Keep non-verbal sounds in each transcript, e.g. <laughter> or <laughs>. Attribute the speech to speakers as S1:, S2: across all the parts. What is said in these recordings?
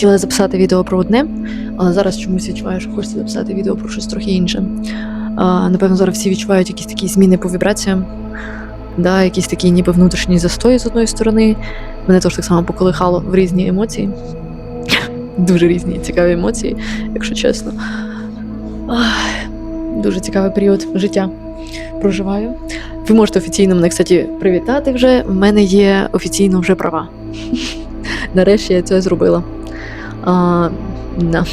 S1: Хотіла записати відео про одне, але зараз чомусь відчуваю, що хочеться записати відео про щось трохи інше. Напевно, зараз всі відчувають якісь такі зміни по вібраціям, да, якісь такі ніби внутрішні застої з одної сторони. Мене теж так само поколихало в різні емоції. <laughs> Дуже різні цікаві емоції, якщо чесно. Дуже цікавий період життя проживаю. Ви можете офіційно мене, кстати, привітати вже. В мене є офіційно вже права. <laughs> Нарешті я це зробила. А, да.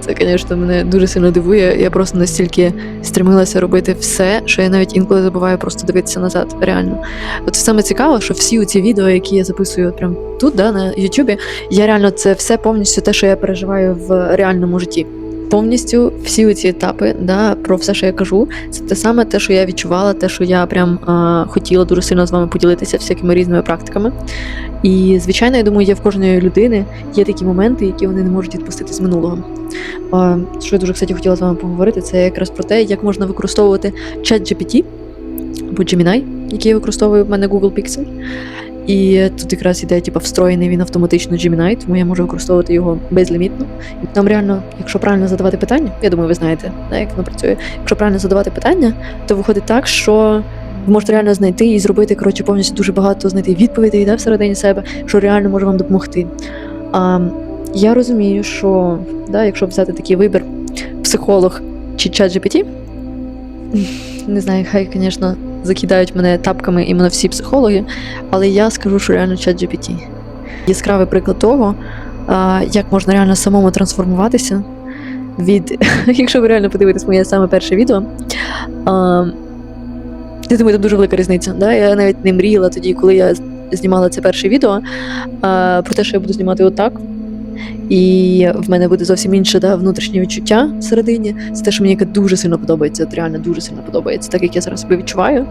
S1: Це, звісно, мене дуже сильно дивує. Я просто настільки стремилася робити все, що я навіть інколи забуваю просто дивитися назад. Реально. От саме цікаво, що всі ці відео, які я записую от прям тут, да, на Ютубі, я реально це все повністю те, що я переживаю в реальному житті. Повністю всі ці етапи, да, про все, що я кажу, це те саме те, що я відчувала, те, що я прям а, хотіла дуже сильно з вами поділитися всякими різними практиками. І, звичайно, я думаю, є в кожної людини є такі моменти, які вони не можуть відпустити з минулого. А, Що я дуже кстати, хотіла з вами поговорити, це якраз про те, як можна використовувати чат GPT або Gemini, який я використовую в мене Google Pixel. І тут якраз іде типу, встроєний він автоматично Gemini, тому я можу використовувати його безлімітно. І там реально, якщо правильно задавати питання, я думаю, ви знаєте, да, як воно працює. Якщо правильно задавати питання, то виходить так, що ви можете реально знайти і зробити коротше повністю дуже багато знайти відповідей да, всередині себе, що реально може вам допомогти. А, я розумію, що да, якщо взяти такий вибір, психолог чи чат GPT, <laughs> не знаю, хай, звісно, закидають мене тапками іменно всі психологи, але я скажу, що реально чат GPT. Яскравий приклад того, як можна реально самому трансформуватися від, <laughs> якщо ви реально подивитесь моє саме перше відео. А, я думаю, там дуже велика різниця. Да? Я навіть не мріяла тоді, коли я знімала це перше відео, про те, що я буду знімати отак. І в мене буде зовсім інше да, внутрішнє відчуття всередині. Це те, що мені яке дуже сильно подобається. От реально дуже сильно подобається. Так як я зараз себе відчуваю,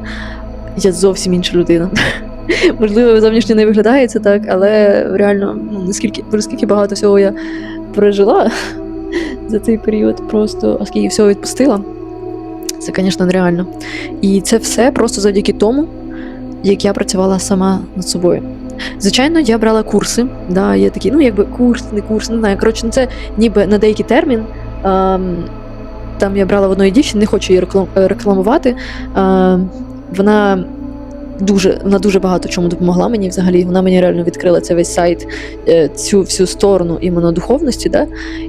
S1: я зовсім інша людина. <laughs> Можливо, зовнішньо не виглядає це так, але реально, ну наскільки наскільки багато всього я пережила <laughs> за цей період, просто оскільки всього відпустила. Це, звісно, нереально. І це все просто завдяки тому, як я працювала сама над собою. Звичайно, я брала курси. Да, є такі, ну якби курс, не курс, не знаю. Коротше, ну, це ніби на деякий термін. А, там я брала в одної дівчини, не хочу її е, рекламувати. А, вона дуже вона дуже багато чому допомогла мені взагалі. Вона мені реально відкрила цей весь сайт, е, цю всю сторону іменно духовності. Да?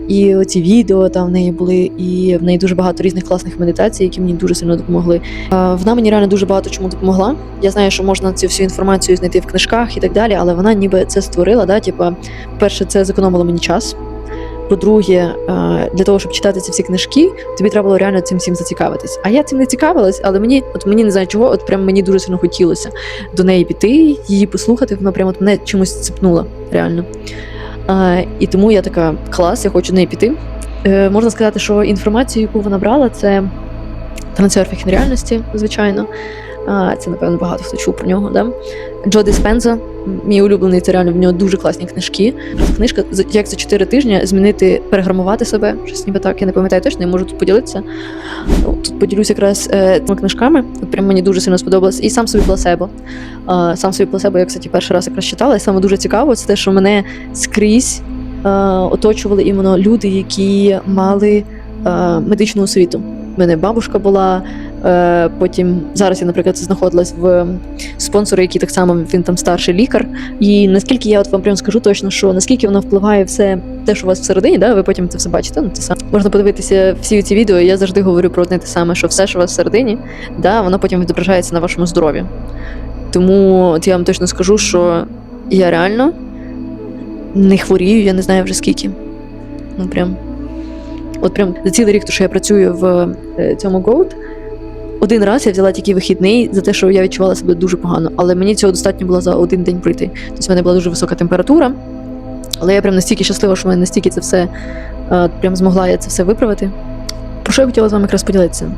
S1: І оці відео там в неї були, і в неї дуже багато різних класних медитацій, які мені дуже сильно допомогли. Вона мені реально дуже багато чому допомогла. Я знаю, що можна цю всю інформацію знайти в книжках і так далі, але вона ніби це створила. Да? Типа, перше, це зекономило мені час. По-друге, е, для того, щоб читати ці всі книжки, тобі треба було реально цим всім зацікавитись. А я цим не цікавилась, але мені, от мені не знаю чого, от прям мені дуже сильно хотілося до неї піти, її послухати. Вона прямо от мене чимось цепнула, реально. Е, І тому я така клас, я хочу до неї піти. Е, Можна сказати, що інформацію, яку вона брала, це трансерфінг реальності, звичайно. Це, напевно, багато хто чув про нього. Да? Джо Диспенза, мій улюблений, це реально в нього дуже класні книжки. Книжка як за 4 тижні змінити, переграмувати себе. Щось ніби так, я не пам'ятаю точно, я можу тут поділитися. Ну, Тут поділюсь якраз е, цими книжками. Прям мені дуже сильно сподобалось. І сам собі пласебо. Сам собі пласебо, я, кстати, перший раз якраз читала, і саме дуже цікаво, це те, що мене скрізь е, оточували іменно люди, які мали е, медичну освіту. У мене бабушка була. Е, Потім зараз я, наприклад, знаходилась в спонсору, який так само він там старший лікар. І наскільки я от вам прям скажу точно, що наскільки воно впливає все те, що у вас всередині, да, ви потім це все бачите. Ну це саме можна подивитися всі ці відео. Я завжди говорю про одне те саме, що все, що у вас всередині, да, воно потім відображається на вашому здоров'ї. Тому от я вам точно скажу, що я реально не хворію, я не знаю вже скільки. Ну прям. От прям за цілий рік, то що я працюю в е, цьому Goat, один раз я взяла тільки вихідний за те, що я відчувала себе дуже погано, але мені цього достатньо було за один день пройти. Тобто в мене була дуже висока температура, але я прям настільки щаслива, що в мене настільки це все е, прям змогла я це все виправити. Про що я хотіла з вами якраз поділитися?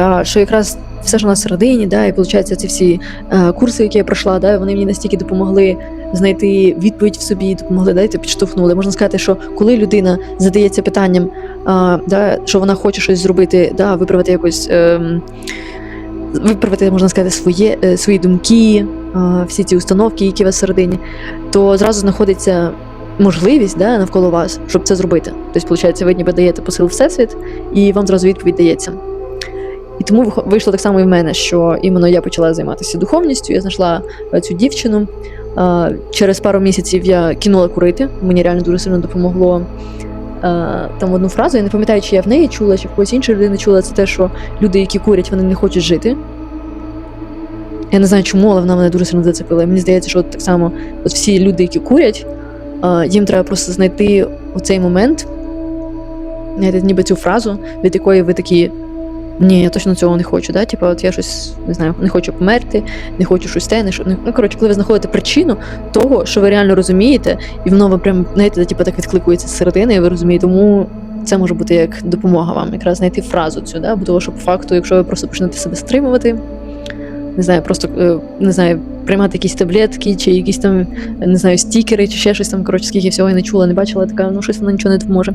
S1: Е, що якраз все, що у нас всередині, да, і виходить, ці всі е, курси, які я пройшла, да, вони мені настільки допомогли знайти відповідь в собі, допомогли да, і підштовхнули. Можна сказати, що коли людина задається питанням, а, да, що вона хоче щось зробити, да, виправити якось ем, виправити, можна сказати, своє, е, свої думки, е, всі ці установки, які у вас всередині, то зразу знаходиться можливість да, навколо вас, щоб це зробити. Тобто, виходить, ви ніби даєте посил Всесвіт, і вам зразу відповідь дається. І тому вийшло так само і в мене, що іменно я почала займатися духовністю, я знайшла е, цю дівчину. Е, Через пару місяців я кинула курити. Мені реально дуже сильно допомогло е, там одну фразу. Я не пам'ятаю, чи я в неї чула, чи в когось іншої людини чула. Це те, що люди, які курять, вони не хочуть жити. Я не знаю чому, але вона мене дуже сильно зацепила. І мені здається, що от так само от всі люди, які курять, е, їм треба просто знайти оцей момент, ніби цю фразу, від якої ви такі. Ні, я точно цього не хочу. Да? Типа, от я щось не знаю, не хочу померти, не хочу щось те, не що. Ну, коротше, коли ви знаходите причину того, що ви реально розумієте, і воно вам прям, знаєте, типу, так відкликується з середини, і ви розумієте, тому це може бути як допомога вам, якраз знайти фразу цю, да? бо того, що по факту, якщо ви просто почнете себе стримувати, не знаю, просто е, не знаю, приймати якісь таблетки, чи якісь там, не знаю, стікери, чи ще щось там, коротше, скільки всього я не чула, не бачила, така, ну щось воно нічого не допоможе.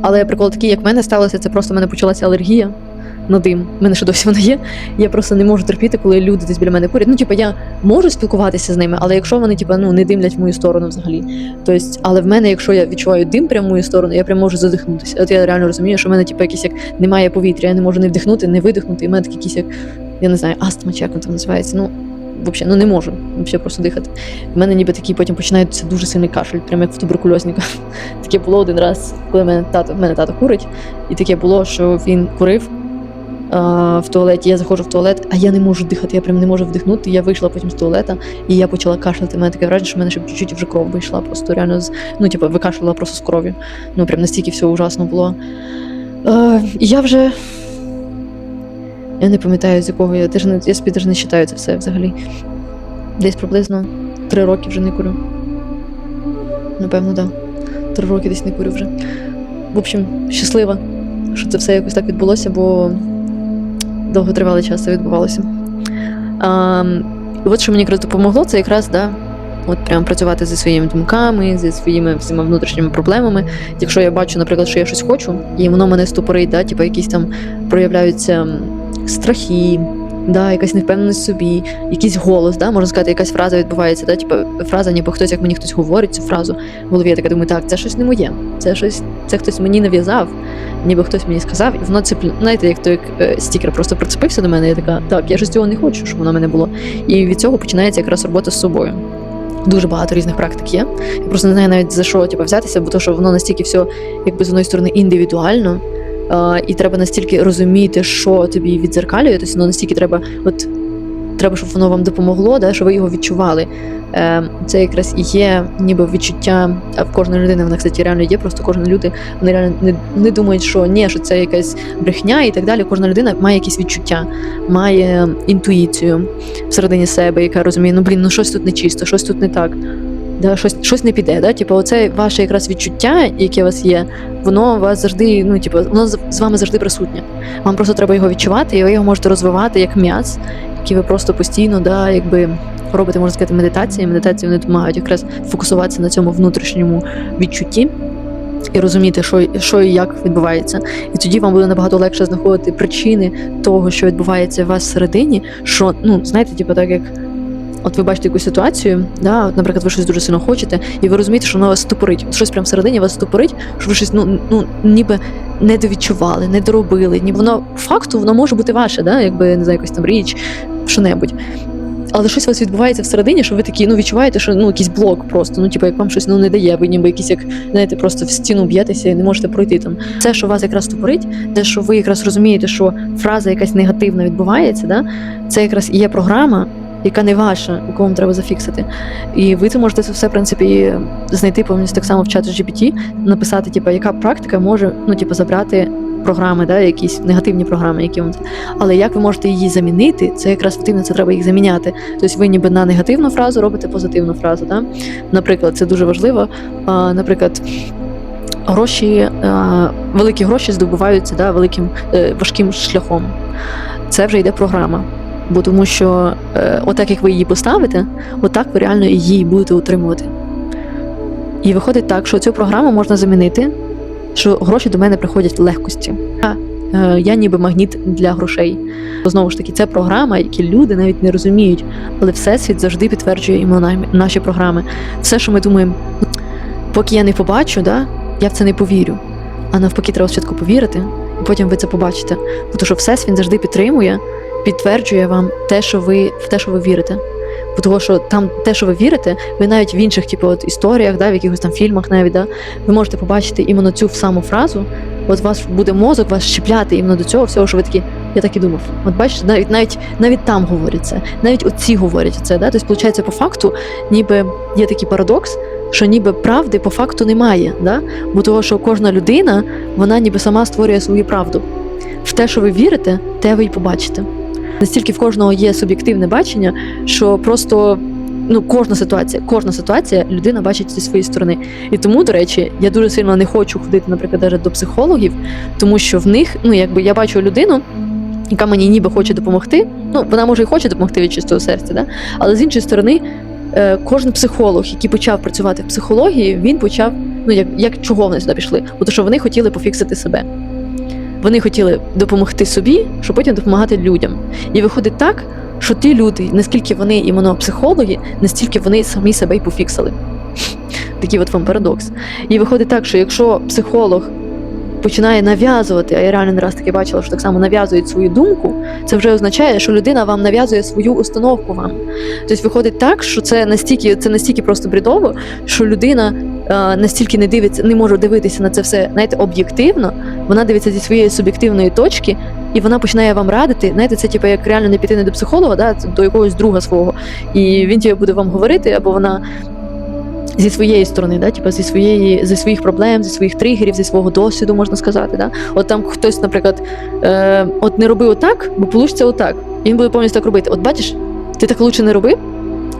S1: Але прикол такий, як в мене сталося, це просто в мене почалася алергія на дим. У мене ще досі вона є. Я просто не можу терпіти, коли люди десь біля мене курять. Ну, типу, я можу спілкуватися з ними, але якщо вони, типу, ну, не димлять в мою сторону взагалі. Тобто, але в мене, якщо я відчуваю дим прямо в мою сторону, я прям можу задихнутися. От я реально розумію, що в мене, типу, якийсь як немає повітря, я не можу не вдихнути, не видихнути, і в мене такий якийсь як, я не знаю, астма, чи як воно там називається. Ну, взагалі, ну не можу взагалі просто дихати. В мене ніби такий потім починається дуже сильний кашель, прямо як в туберкульозника. <laughs> Таке було один раз, коли мене тато, мене тато курить, і таке було, що він курив в туалеті. Я заходжу в туалет, а я не можу дихати, я прям не можу вдихнути. Я вийшла потім з туалета, і я почала кашляти. У мене таке враження, що в мене ще чуть-чуть вже кров вийшла. Просто реально з ну, типу, викашляла просто з кров'ю. Ну прям настільки все ужасно було. Е, я вже. Я не пам'ятаю, з якого я теж не я собі теж не вважаю це все взагалі. Десь приблизно три роки вже не курю. Напевно, так. Да. Три роки десь не курю вже. В общем, щаслива, що це все якось так відбулося, бо довготривалий час це відбувалося. А, от що мені якраз допомогло, це якраз да, от прям працювати зі своїми думками, зі своїми всіма внутрішніми проблемами. Якщо я бачу, наприклад, що я щось хочу, і воно мене ступорить, да, типу якісь там проявляються страхи. Да, якась невпевненість в собі, якийсь голос, да, можна сказати, якась фраза відбувається, да, типу фраза, ніби хтось, як мені хтось говорить цю фразу в голові, я така думаю, так, це щось не моє, це щось, це хтось мені нав'язав, ніби хтось мені сказав, і воно це, знаєте, як той як, е, стікер просто прицепився до мене, я така, так, я ж цього не хочу, щоб воно мене було. І від цього починається якраз робота з собою. Дуже багато різних практик є. Я просто не знаю навіть за що типу, взятися, бо то, що воно настільки все, якби з одної сторони, індивідуально, і треба настільки розуміти, що тобі відзеркалює, тобто воно настільки треба, от треба, щоб воно вам допомогло, да, щоб ви його відчували. Е, це якраз і є ніби відчуття, в кожної людини вона, кстати, реально є, просто кожна люди вони реально не, не думають, що ні, що це якась брехня і так далі. Кожна людина має якісь відчуття, має інтуїцію всередині себе, яка розуміє, ну блін, ну щось тут не чисто, щось тут не так. Да, щось, щось не піде, да? Типу, оце ваше якраз відчуття, яке у вас є, воно вас завжди, ну, типу, воно з- вами завжди присутнє. Вам просто треба його відчувати, і ви його можете розвивати як м'яз, який ви просто постійно, да, якби робите, можна сказати, медитації. Медитації вони допомагають якраз фокусуватися на цьому внутрішньому відчутті і розуміти, що, що і як відбувається. І тоді вам буде набагато легше знаходити причини того, що відбувається у вас всередині, що, ну, знаєте, типу, так як. От ви бачите якусь ситуацію, да, от, наприклад, ви щось дуже сильно хочете, і ви розумієте, що воно вас ступорить. От щось прямо всередині вас ступорить, що ви щось ну, ну ніби не доробили. Ніби воно факту воно може бути ваше, да, якби не знаю, якась там річ, що-небудь. Але щось у вас відбувається всередині, що ви такі ну відчуваєте, що ну якийсь блок просто, ну типу, як вам щось ну не дає, ви ніби якісь як знаєте, просто в стіну б'єтеся і не можете пройти там. Це, що вас якраз ступорить, те, що ви якраз розумієте, що фраза якась негативна відбувається, да, це якраз і є програма, яка не ваша, яку вам треба зафіксити. І ви це можете це все, в принципі, знайти повністю так само в чат GPT, написати, типу, яка практика може ну, типу, забрати програми, да, якісь негативні програми, які вам. Але як ви можете її замінити, це якраз потрібно, це треба їх заміняти. Тобто ви ніби на негативну фразу робите позитивну фразу. Да? Наприклад, це дуже важливо. А, наприклад, гроші, а, великі гроші здобуваються да, великим е, важким шляхом. Це вже йде програма. Бо тому що е, отак, як ви її поставите, отак ви реально її будете утримувати. І виходить так, що цю програму можна замінити, що гроші до мене приходять легкості. Е, я ніби магніт для грошей. Знову ж таки, це програма, які люди навіть не розуміють, але всесвіт завжди підтверджує імена наші програми. Все, що ми думаємо, «Ну, поки я не побачу, да, я в це не повірю. А навпаки, треба спочатку повірити, і потім ви це побачите. Тому що всесвіт завжди підтримує, підтверджує вам те, що ви в те, що ви вірите. Бо Того, що там те, що ви вірите, ви навіть в інших типу, от, історіях, да, в якихось там фільмах, навіть да, ви можете побачити іменно цю саму фразу. От вас буде мозок вас щепляти іменно до цього всього, що ви такі, я так і думав. От бачите, навіть навіть навіть там говорять це, навіть оці говорять це. Да? Тобто, виходить, по факту, ніби є такий парадокс, що ніби правди по факту немає. Да? Бо того, що кожна людина, вона ніби сама створює свою правду. В те, що ви вірите, те ви й побачите. Настільки в кожного є суб'єктивне бачення, що просто ну кожна ситуація, кожна ситуація людина бачить зі своєї сторони. І тому, до речі, я дуже сильно не хочу ходити, наприклад, навіть до психологів, тому що в них, ну якби я бачу людину. Яка мені ніби хоче допомогти, ну вона може і хоче допомогти від чистого серця, да? але з іншої сторони, е, кожен психолог, який почав працювати в психології, він почав, ну як, як чого вони сюди пішли? Бо то, що вони хотіли пофіксити себе. Вони хотіли допомогти собі, щоб потім допомагати людям. І виходить так, що ті люди, наскільки вони іменно психологи, настільки вони самі себе й пофіксили. Такий от вам парадокс. І виходить так, що якщо психолог починає нав'язувати, а я реально не раз таки бачила, що так само нав'язують свою думку, це вже означає, що людина вам нав'язує свою установку вам. Тобто виходить так, що це настільки, це настільки просто бредово, що людина е, настільки не дивиться, не може дивитися на це все, знаєте, об'єктивно, вона дивиться зі своєї суб'єктивної точки. І вона починає вам радити, знаєте, це типу, як реально не піти не до психолога, да, до якогось друга свого. І він тебе буде вам говорити, або вона зі своєї сторони, да, типу, зі своєї, зі своїх проблем, зі своїх тригерів, зі свого досвіду, можна сказати. Да. От там хтось, наприклад, е, от не роби отак, бо вийде отак. І він буде повністю так робити. От бачиш, ти так лучше не роби,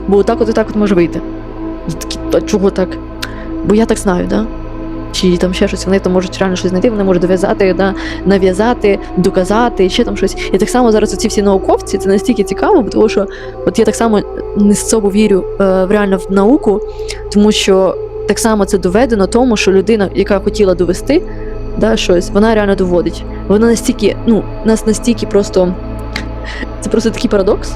S1: бо отак от так от може вийти. Такі, а чого так? Бо я так знаю, да? Чи там ще щось, вони там можуть реально щось знайти, вони можуть дов'язати, да, нав'язати, доказати, ще там щось. І так само зараз оці всі науковці, це настільки цікаво, тому що от я так само не з собою вірю е, в реально в науку, тому що так само це доведено тому, що людина, яка хотіла довести да, щось, вона реально доводить. Вона настільки, ну, нас настільки просто. Це просто такий парадокс.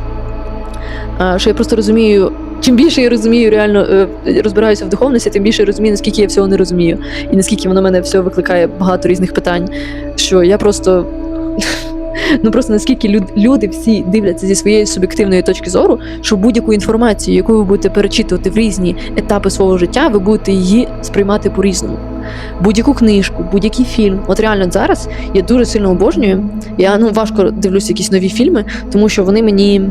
S1: Що я просто розумію, чим більше я розумію, реально е, розбираюся в духовності, тим більше я розумію, наскільки я всього не розумію, і наскільки воно мене все викликає багато різних питань. Що я просто. <laughs> Ну просто наскільки люд- люди всі дивляться зі своєї суб'єктивної точки зору, що будь-яку інформацію, яку ви будете перечитувати в різні етапи свого життя, ви будете її сприймати по-різному. Будь-яку книжку, будь-який фільм. От реально зараз я дуже сильно обожнюю. Я ну важко дивлюся якісь нові фільми, тому що вони мені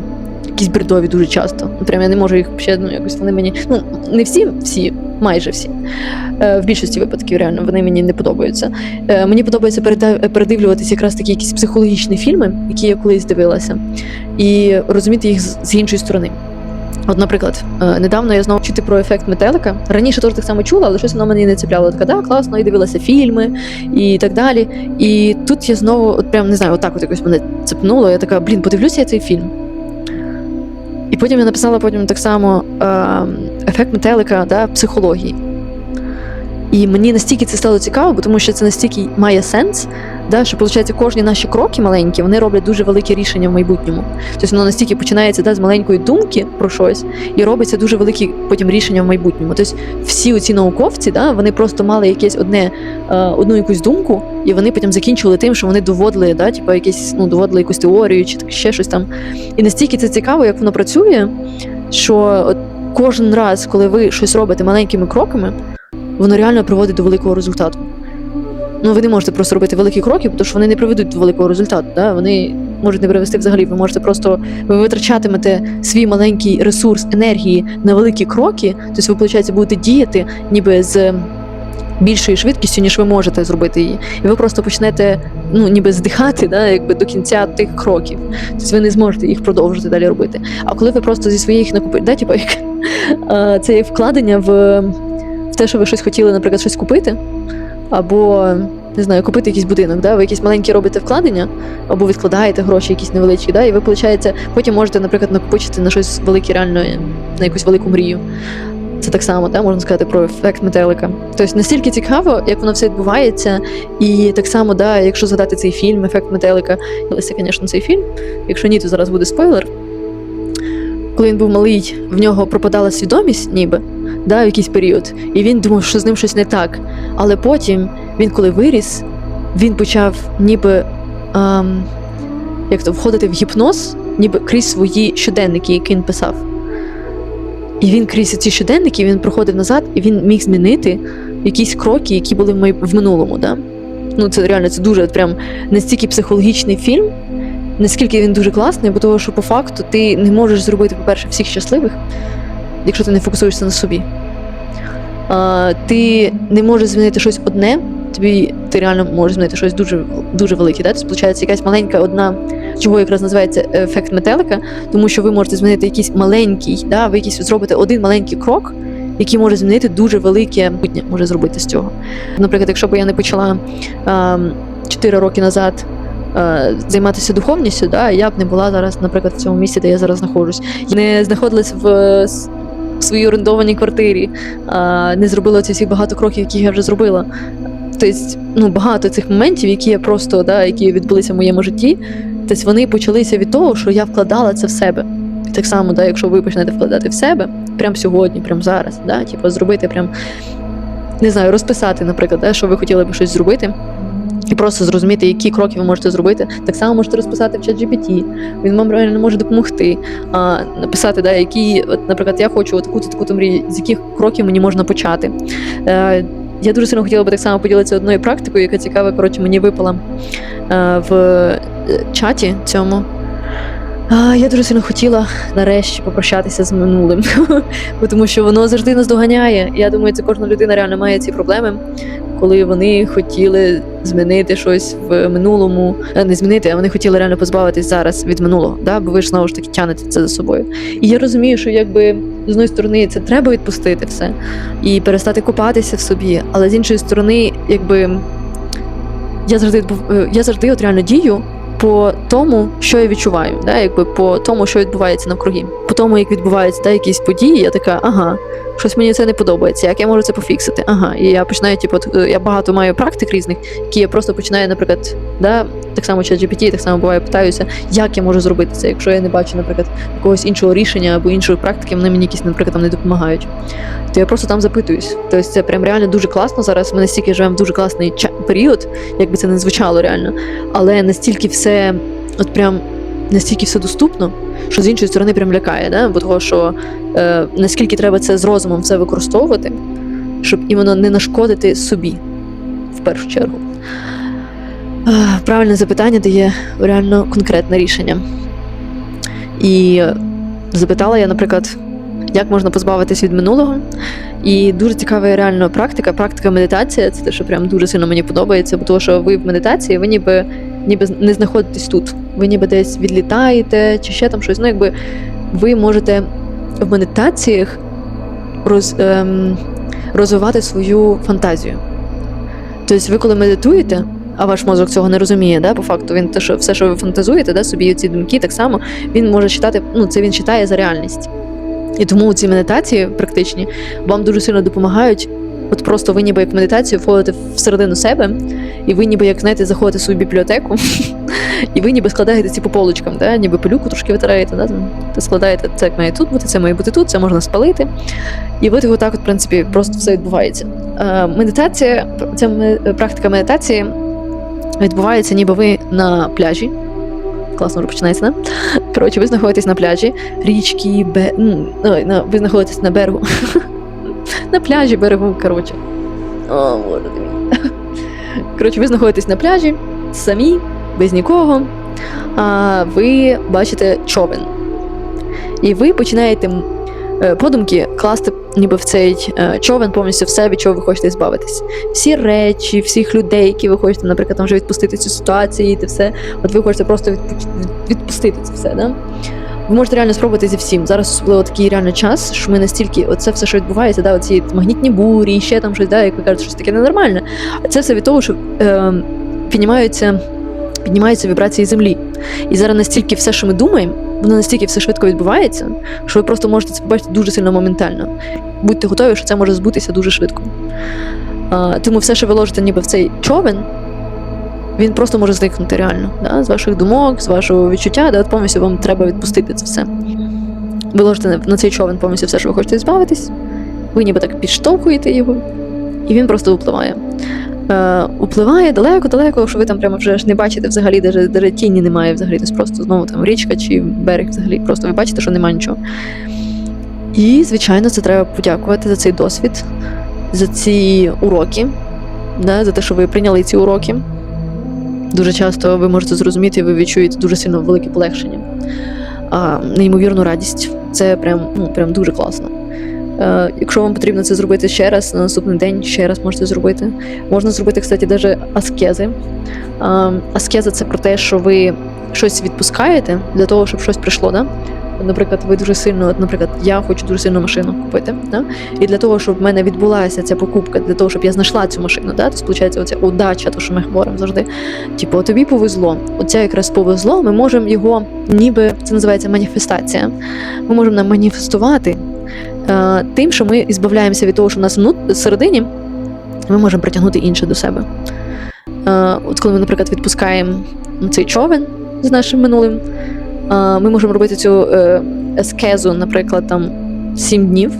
S1: якісь бредові дуже часто. Прям я не можу їх ще ну, якось вони мені. Ну не всі, всі, майже всі. Е, в більшості випадків реально вони мені не подобаються. Е, мені подобається передивлюватися якраз такі якісь психологічні фільми, які я колись дивилася, і розуміти їх з, іншої сторони. От, наприклад, е, недавно я знову чути про ефект метелика. Раніше теж так само чула, але щось воно мене не цепляло. Така, да, класно, і дивилася фільми і так далі. І тут я знову, от прям не знаю, отак от якось мене цепнуло. Я така, блін, подивлюся я цей фільм. Потім я написала потім так само е, ефект метелика да, психології. І мені настільки це стало цікаво, тому що це настільки має сенс, да, що виходить, кожні наші кроки маленькі вони роблять дуже великі рішення в майбутньому. Тобто воно настільки починається да, з маленької думки про щось і робиться дуже великі потім рішення в майбутньому. Тобто всі оці науковці, да, вони просто мали якесь одне, е, одну якусь думку, і вони потім закінчували тим, що вони доводили, да, типу, якесь, ну, доводили якусь теорію чи ще щось там. І настільки це цікаво, як воно працює, що от кожен раз, коли ви щось робите маленькими кроками, воно реально приводить до великого результату. Ну, ви не можете просто робити великі кроки, тому що вони не приведуть до великого результату. Да? Вони можуть не привести взагалі. Ви можете просто ви витрачатимете свій маленький ресурс енергії на великі кроки, тобто ви, виходить, будете діяти ніби з більшою швидкістю, ніж ви можете зробити її. І ви просто почнете ну, ніби здихати да, якби до кінця тих кроків. Тобто ви не зможете їх продовжити далі робити. А коли ви просто зі своїх накупите, да, типу, як, <laughs> е, це вкладення в, в те, що ви щось хотіли, наприклад, щось купити, або не знаю, купити якийсь будинок, да? ви якісь маленькі робите вкладення, або відкладаєте гроші якісь невеличкі, да? і ви, виходить, потім можете, наприклад, накопичити на щось велике, реально на якусь велику мрію. Це так само, да, можна сказати про ефект метелика. Тобто настільки цікаво, як воно все відбувається, і так само, да, якщо згадати цей фільм, ефект метелика, це, звісно, цей фільм. Якщо ні, то зараз буде спойлер. Коли він був малий, в нього пропадала свідомість, ніби да, в якийсь період, і він думав, що з ним щось не так. Але потім він, коли виріс, він почав ніби ем, як то входити в гіпноз, ніби крізь свої щоденники, які він писав. І він крізь ці щоденники він проходив назад, і він міг змінити якісь кроки, які були в, май... в минулому. Да? Ну, це реально це дуже прям настільки психологічний фільм, наскільки він дуже класний, бо того, що по факту ти не можеш зробити, по-перше, всіх щасливих, якщо ти не фокусуєшся на собі. Ти не можеш змінити щось одне, тобі ти реально можеш змінити щось дуже, дуже велике. Да? Тобто, виходить, якась маленька одна, чого якраз називається ефект метелика, тому що ви можете змінити якийсь маленький, да? ви якийсь зробите один маленький крок, який може змінити дуже велике будня, може зробити з цього. Наприклад, якщо б я не почала а, 4 роки назад. е, Займатися духовністю, да, я б не була зараз, наприклад, в цьому місці, де я зараз знаходжусь. Не знаходилась в е, в своїй орендованій квартирі, не зробила ці всі багато кроків, які я вже зробила. Тобто, ну, багато цих моментів, які я просто да, які відбулися в моєму житті, тобто вони почалися від того, що я вкладала це в себе. І так само, да, якщо ви почнете вкладати в себе, прямо сьогодні, прямо зараз, да, типу, зробити прям, не знаю, розписати, наприклад, да, що ви хотіли б щось зробити. І просто зрозуміти, які кроки ви можете зробити. Так само можете розписати в чат GPT. Він вам реально може допомогти. А, написати, да, які, от, наприклад, я хочу таку-то таку-то мрію, з яких кроків мені можна почати. Е, я дуже сильно хотіла би так само поділитися одною практикою, яка цікава, коротше, мені випала е, в е, чаті цьому. А, я дуже сильно хотіла нарешті попрощатися з минулим, <laughs> тому що воно завжди нас доганяє. Я думаю, це кожна людина реально має ці проблеми, коли вони хотіли змінити щось в минулому, е, не змінити, а вони хотіли реально позбавитись зараз від минулого, да? бо ви ж знову ж таки тянете це за собою. І я розумію, що якби з одної сторони це треба відпустити все і перестати копатися в собі, але з іншої сторони, якби я завжди е, я завжди от реально дію по тому, що я відчуваю, да, якби по тому, що відбувається навкруги. По тому, як відбуваються да, якісь події, я така, ага, щось мені це не подобається, як я можу це пофіксити? Ага. І я починаю, типу, е, я багато маю практик різних, які я просто починаю, наприклад, да, так само через GPT, так само буває, питаюся, як я можу зробити це, якщо я не бачу, наприклад, якогось іншого рішення або іншої практики, вони мені якісь, наприклад, там не допомагають. То я просто там запитуюсь. Тобто це прям реально дуже класно зараз. Ми настільки живемо в дуже класний період, як би це не звучало реально. Але настільки все, от прям настільки все доступно, що з іншої сторони прям лякає, да? бо того, що е, наскільки треба це з розумом все використовувати, щоб іменно не нашкодити собі в першу чергу. Е, Правильне запитання дає реально конкретне рішення. І запитала я, наприклад, як можна позбавитись від минулого. І дуже цікава реально практика. Практика медитація це те, що прям дуже сильно мені подобається, бо того, що ви в медитації, ви ніби ніби не знаходитесь тут. Ви ніби десь відлітаєте чи ще там щось. Ну, якби ви можете в медитаціях роз, ем, розвивати свою фантазію. Тобто, ви коли медитуєте, а ваш мозок цього не розуміє, да, по факту він те, що все, що ви фантазуєте, да, собі ці думки, так само він може читати, ну це він читає за реальність. І тому ці медитації практичні вам дуже сильно допомагають. От просто ви ніби як медитацію входите всередину себе, і ви ніби як знаєте, заходите в свою бібліотеку, <laughs> і ви ніби складаєте ці по полочкам, да? ніби пилюку трошки витираєте, да? та складаєте, це має тут бути, це має бути тут, це можна спалити. І от отак, от, в принципі, просто все відбувається. Е, медитація, ця практика медитації відбувається, ніби ви на пляжі. Класно вже починається, да? Коротше, ви знаходитесь на пляжі, річки, бе... ой, на... ви знаходитесь на берегу. <laughs> на пляжі берегу, коротше. О, боже мій. <laughs> Коротше, ви знаходитесь на пляжі, самі, без нікого. А ви бачите човен. І ви починаєте подумки класти ніби в цей е, човен повністю все, від чого ви хочете збавитись. Всі речі, всіх людей, які ви хочете, наприклад, там вже відпустити цю ситуацію, і все. От ви хочете просто відпустити це все. Да? Ви можете реально спробувати зі всім. Зараз особливо такий реально час, що ми настільки, оце все, що відбувається, да, оці магнітні бурі, ще там щось, да, як ви кажете, щось таке ненормальне. Це все від того, що е, піднімаються піднімаються вібрації землі. І зараз настільки все, що ми думаємо, воно настільки все швидко відбувається, що ви просто можете це побачити дуже сильно моментально. Будьте готові, що це може збутися дуже швидко. А, тому все, що ви ложите ніби в цей човен, він просто може зникнути реально. Да? З ваших думок, з вашого відчуття, от повністю вам треба відпустити це все. Ви ложите на цей човен повністю все, що ви хочете збавитись, ви ніби так підштовхуєте його, і він просто випливає. Е, Upливає далеко-далеко, що ви там прямо вже ж не бачите взагалі, де, де тіні немає взагалі, десь просто знову там річка чи берег взагалі. Просто ви бачите, що немає нічого. І, звичайно, це треба подякувати за цей досвід, за ці уроки, да, за те, що ви прийняли ці уроки. Дуже часто ви можете зрозуміти, ви відчуєте дуже сильно велике полегшення, а, неймовірну радість. Це прям, ну, прям дуже класно. Е, якщо вам потрібно це зробити ще раз, на наступний день ще раз можете зробити. Можна зробити, кстати, навіть аскези. Е, аскеза це про те, що ви щось відпускаєте для того, щоб щось прийшло. Да? Наприклад, ви дуже сильно, наприклад, я хочу дуже сильно машину купити. Да? І для того, щоб в мене відбулася ця покупка, для того, щоб я знайшла цю машину, да? тобто, виходить, оця удача, то що ми говоримо завжди. Типу, тобі повезло. Оця якраз повезло, ми можемо його, ніби це називається маніфестація. Ми можемо нам маніфестувати тим, що ми збавляємося від того, що в нас всередині, ми можемо притягнути інше до себе. Е, от коли ми, наприклад, відпускаємо цей човен з нашим минулим, е, ми можемо робити цю е, ескезу, наприклад, там 7 днів.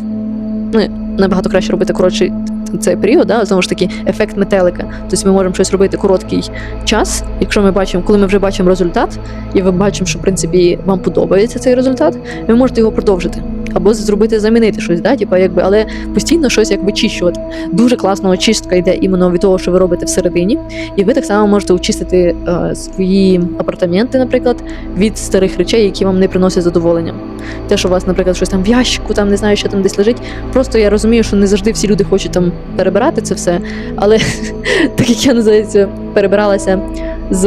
S1: Ну, набагато краще робити коротший цей період, да? знову ж таки, ефект метелика. Тобто ми можемо щось робити короткий час, якщо ми бачимо, коли ми вже бачимо результат, і ви бачимо, що в принципі вам подобається цей результат, ви можете його продовжити. Або зробити замінити щось, да? Типа, якби, але постійно щось якби чищувати. Дуже класна очистка йде іменно від того, що ви робите всередині. І ви так само можете очистити е, свої апартаменти, наприклад, від старих речей, які вам не приносять задоволення. Те, що у вас, наприклад, щось там в ящику, там не знаю, що там десь лежить. Просто я розумію, що не завжди всі люди хочуть там перебирати це все. Але <laughs> так як я називається, перебиралася з,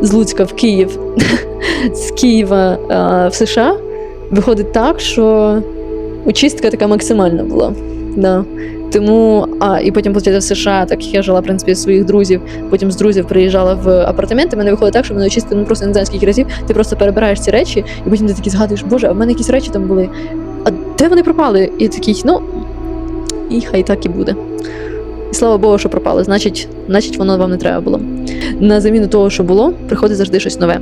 S1: з Луцька в Київ, <laughs> з Києва е, в США, виходить так, що очистка така максимальна була. Да. Тому, а, і потім в США, так як я жила, в принципі, своїх друзів, потім з друзів приїжджала в апартаменти, мене виходить так, що мене очистили, ну просто не знаю скільки разів, ти просто перебираєш ці речі, і потім ти такий згадуєш, боже, а в мене якісь речі там були. А де вони пропали? І такий, ну, і хай так і буде. І слава Богу, що пропали, значить, значить, воно вам не треба було. На заміну того, що було, приходить завжди щось нове.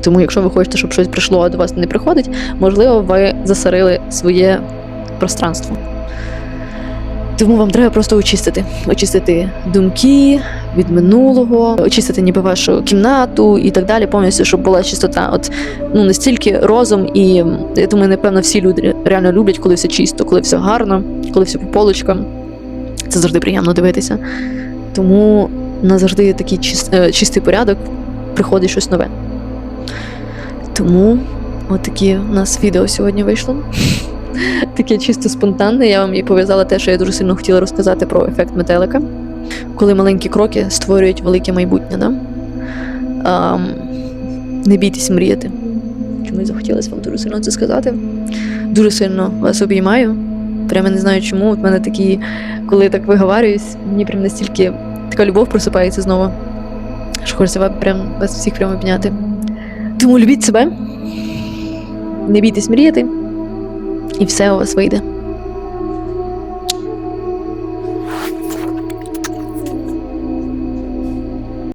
S1: Тому, якщо ви хочете, щоб щось прийшло, а до вас не приходить, можливо, ви засорили своє пространство. Тому вам треба просто очистити. Очистити думки від минулого, очистити ніби вашу кімнату і так далі, повністю, щоб була чистота. От ну настільки розум, і я думаю, напевно, всі люди реально люблять, коли все чисто, коли все гарно, коли все по полочкам. Це завжди приємно дивитися. Тому на завжди такий е, чистий порядок приходить щось нове. Тому от такі у нас відео сьогодні вийшло. Таке чисто спонтанне. Я вам і пов'язала те, що я дуже сильно хотіла розказати про ефект метелика, коли маленькі кроки створюють велике майбутнє. Да? А, не бійтесь мріяти. Чомусь захотілося вам дуже сильно це сказати. Дуже сильно вас обіймаю. Прямо не знаю чому. От мене такі, коли я так виговарююсь, мені прям настільки така любов просипається знову. Що хочеться вам прям вас всіх прямо обняти. Тому любіть себе, не бійтесь мріяти, і все у вас вийде.